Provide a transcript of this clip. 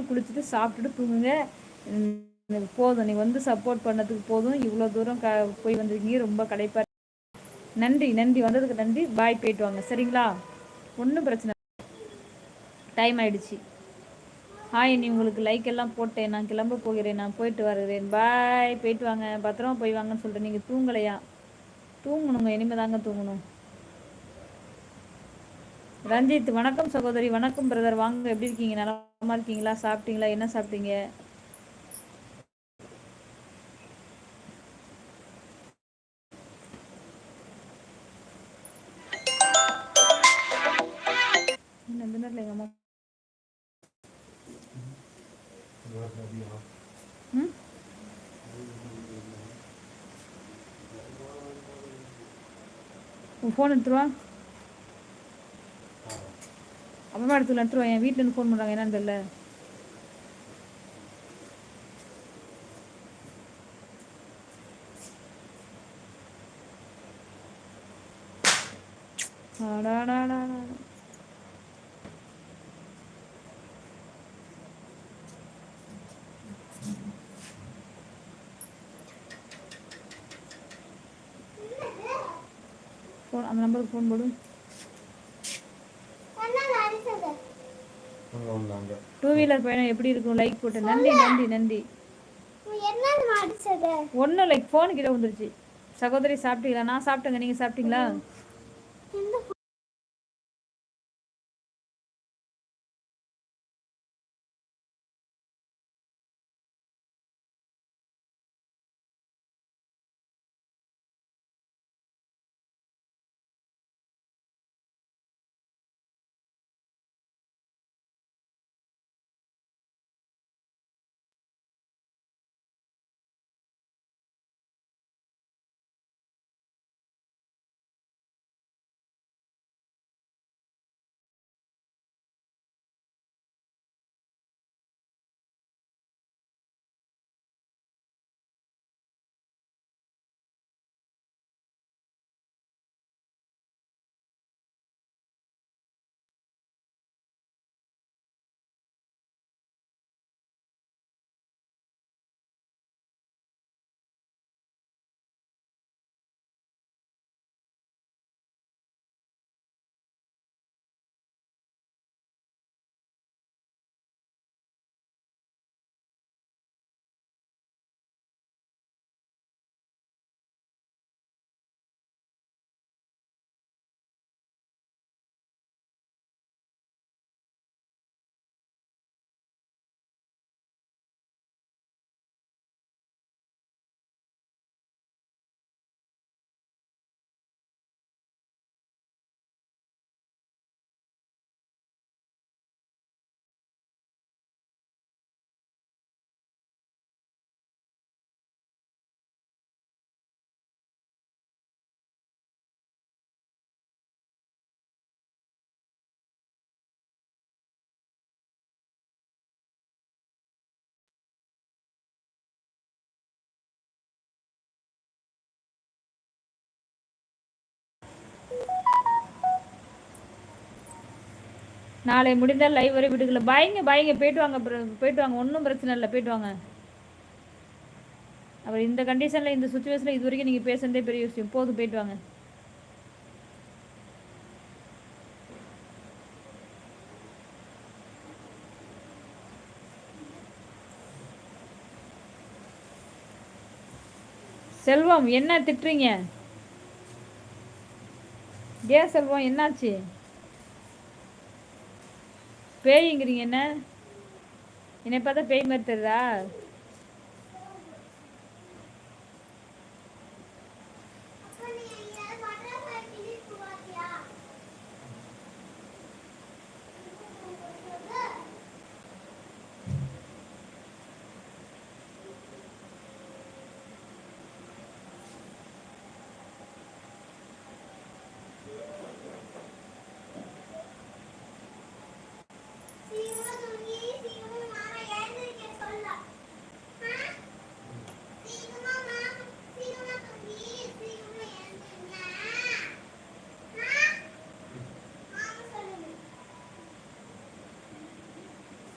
குளிச்சுட்டு சாப்பிட்டுட்டு தூங்குங்க. போதும். நீ வந்து சப்போர்ட் பண்ணதுக்கு போதும். இவ்வளோ தூரம் க போய் வந்திருக்கீங்க. ரொம்ப கடைப்பா நன்றி நன்றி. வந்ததுக்கு நன்றி. பாய் போயிட்டு வாங்க. சரிங்களா? ஒன்றும் பிரச்சனை டைம் ஆயிடுச்சு. ஹாய் நீ உங்களுக்கு லைக் எல்லாம் போட்டேன். நான் கிளம்ப போகிறேன். நான் போயிட்டு வருகிறேன் பாய் போயிட்டு வாங்க. பத்திரமா போய் வாங்கன்னு சொல்லிட்டு நீங்கள் தூங்கலையா? தூங்கணுங்க. இனிமே தாங்க தூங்கணும். ரஞ்சித் வணக்கம் சகோதரி. வணக்கம் பிரதர் வாங்க எப்படி இருக்கீங்க? நலமா இருக்கீங்களா? சாப்பிட்டீங்களா? என்ன சாப்பிட்டீங்க? உன் ஃபோன் எடுத்துருவா அப்புறமா எடுத்துக்கலாம் எடுத்துருவா என் வீட்டிலேருந்து ஃபோன் பண்ணுறாங்க என்னன்னு தெரியல. ஃபோன் அந்த நம்பருக்கு ஃபோன் போடு. டூ வீலர் பயணம் எப்படி இருக்கும்? லைக் போட்டு. நன்றி நன்றி நன்றி. ஒன்றும் லைக் ஃபோன் கிட்ட வந்துருச்சு. சகோதரி சாப்பிட்டீங்களா? நான் சாப்பிட்டேங்க. நீங்கள் சாப்பிட்டீங்களா? நாளை முடிந்தால் லைவ் வரை விடுக்கல பயங்க பயங்க. போயிட்டு வாங்க போயிட்டு வாங்க. ஒன்றும் பிரச்சனை இல்லை. போயிட்டு வாங்க. அப்புறம் இந்த கண்டிஷனில் இந்த சுச்சுவேஷனில் இது வரைக்கும் நீங்கள் பேசுகிறதே பெரிய விஷயம். போதும் போயிட்டு வாங்க. செல்வம் என்ன திட்டுறீங்க? ஏன் செல்வம்? என்னாச்சு? பேய்ங்கிறீங்க என்ன? என்னை பார்த்தா பேய் மாதிரி தெரியுதா?